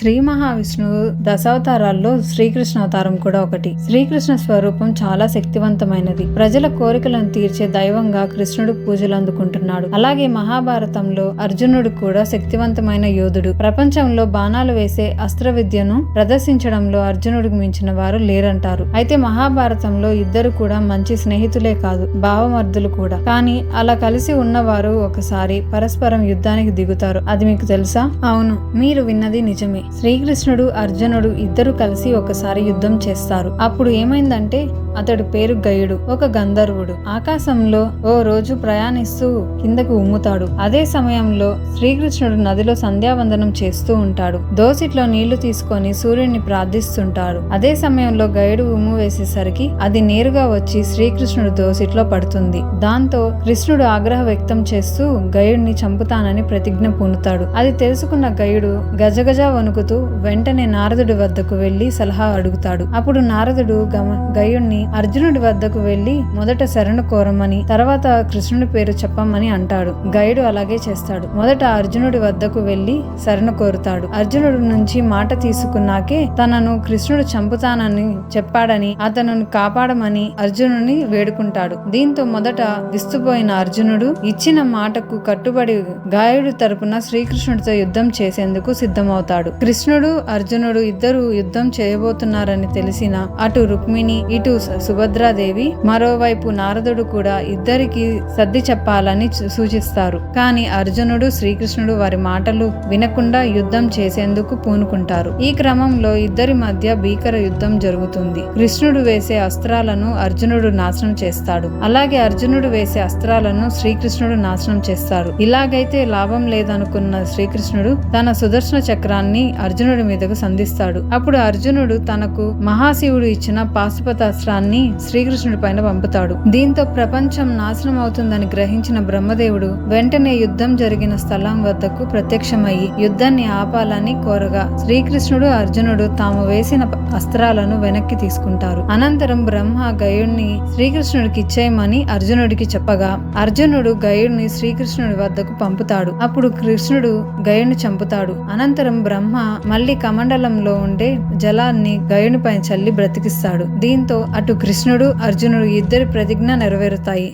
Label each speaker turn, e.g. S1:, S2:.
S1: శ్రీ మహావిష్ణువు దశావతారాల్లో శ్రీకృష్ణ అవతారం కూడా ఒకటి. శ్రీకృష్ణ స్వరూపం చాలా శక్తివంతమైనది. ప్రజల కోరికలను తీర్చే దైవంగా కృష్ణుడు పూజలు అందుకుంటున్నాడు. అలాగే మహాభారతంలో అర్జునుడు కూడా శక్తివంతమైన యోధుడు. ప్రపంచంలో బాణాలు వేసే అస్త్ర విద్యను ప్రదర్శించడంలో అర్జునుడికి మించిన వారు లేరంటారు. అయితే మహాభారతంలో ఇద్దరు కూడా మంచి స్నేహితులే కాదు భావమర్దులు కూడా. కానీ అలా కలిసి ఉన్నవారు ఒకసారి పరస్పరం యుద్ధానికి దిగుతారు. అది మీకు తెలుసా? అవును మీరు విన్నది నిజమే. శ్రీకృష్ణుడు అర్జునుడు ఇద్దరు కలిసి ఒకసారి యుద్ధం చేస్తారు. అప్పుడు ఏమైందంటే అతడు పేరు గయుడు ఒక గంధర్వుడు. ఆకాశంలో ఓ రోజు ప్రయాణిస్తూ కిందకు ఉమ్ముతాడు. అదే సమయంలో శ్రీకృష్ణుడు నదిలో సంధ్యావందనం చేస్తూ ఉంటాడు. దోసిట్లో నీళ్ళు తీసుకొని సూర్యుడిని ప్రార్థిస్తుంటాడు. అదే సమయంలో గయుడు ఉమ్ము వేసేసరికి అది నేరుగా వచ్చి శ్రీకృష్ణుడు దోసిట్లో పడుతుంది. దాంతో కృష్ణుడు ఆగ్రహ వ్యక్తం చేస్తూ గయుడిని చంపుతానని ప్రతిజ్ఞ పూనుతాడు. అది తెలుసుకున్న గయుడు గజగజ వణుకుతూ వెంటనే నారదుడి వద్దకు వెళ్ళి సలహా అడుగుతాడు. అప్పుడు నారదుడు గమ అర్జునుడి వద్దకు వెళ్ళి మొదట శరణు కోరమని తర్వాత కృష్ణుడి పేరు చెప్పమని అంటాడు. గైడు అలాగే చేస్తాడు. మొదట అర్జునుడి వద్దకు వెళ్ళి శరణు కోరుతాడు. అర్జునుడి నుంచి మాట తీసుకున్నాకే తనను కృష్ణుడు చంపుతానని చెప్పాడని అతను కాపాడమని అర్జునుని వేడుకుంటాడు. దీంతో మొదట విస్తుపోయిన అర్జునుడు ఇచ్చిన మాటకు కట్టుబడి గాయుడు తరపున శ్రీకృష్ణుడితో యుద్ధం చేసేందుకు సిద్ధమవుతాడు. కృష్ణుడు అర్జునుడు ఇద్దరు యుద్ధం చేయబోతున్నారని తెలిసిన అటు రుక్మిణి ఇటు సుభద్రాదేవి మరోవైపు నారదుడు కూడా ఇద్దరికి సర్ది చెప్పాలని సూచిస్తారు. కానీ అర్జునుడు శ్రీకృష్ణుడు వారి మాటలు వినకుండా యుద్ధం చేసేందుకు పూనుకుంటారు. ఈ క్రమంలో ఇద్దరి మధ్య భీకర యుద్ధం జరుగుతుంది. కృష్ణుడు వేసే అస్త్రాలను అర్జునుడు నాశనం చేస్తాడు. అలాగే అర్జునుడు వేసే అస్త్రాలను శ్రీకృష్ణుడు నాశనం చేస్తాడు. ఇలాగైతే లాభం లేదనుకున్న శ్రీకృష్ణుడు తన సుదర్శన చక్రాన్ని అర్జునుడి మీదకు సంధిస్తాడు. అప్పుడు అర్జునుడు తనకు మహాశివుడు ఇచ్చిన పాశుపతాస్త్రాన్ని శ్రీకృష్ణుడి పైన పంపుతాడు. దీంతో ప్రపంచం నాశనం అవుతుందని గ్రహించిన బ్రహ్మదేవుడు వెంటనే యుద్ధం జరిగిన స్థలం వద్దకు ప్రత్యక్షమయ్యి యుద్ధాన్ని ఆపాలని కోరగా శ్రీకృష్ణుడు అర్జునుడు తాము వేసిన అస్త్రాలను వెనక్కి తీసుకుంటారు. అనంతరం బ్రహ్మ గయుణ్ణి శ్రీకృష్ణుడికి ఇచ్చేయమని అర్జునుడికి చెప్పగా అర్జునుడు గయుడిని శ్రీకృష్ణుడి వద్దకు పంపుతాడు. అప్పుడు కృష్ణుడు గయుడిని చంపుతాడు. అనంతరం బ్రహ్మ మళ్ళీ కమండలంలో ఉండే జలాన్ని గయునిపై చల్లి బ్రతికిస్తాడు. దీంతో అటు కృష్ణుడు అర్జునుడు ఇద్దరి ప్రతిజ్ఞ నెరవేరుతాయి.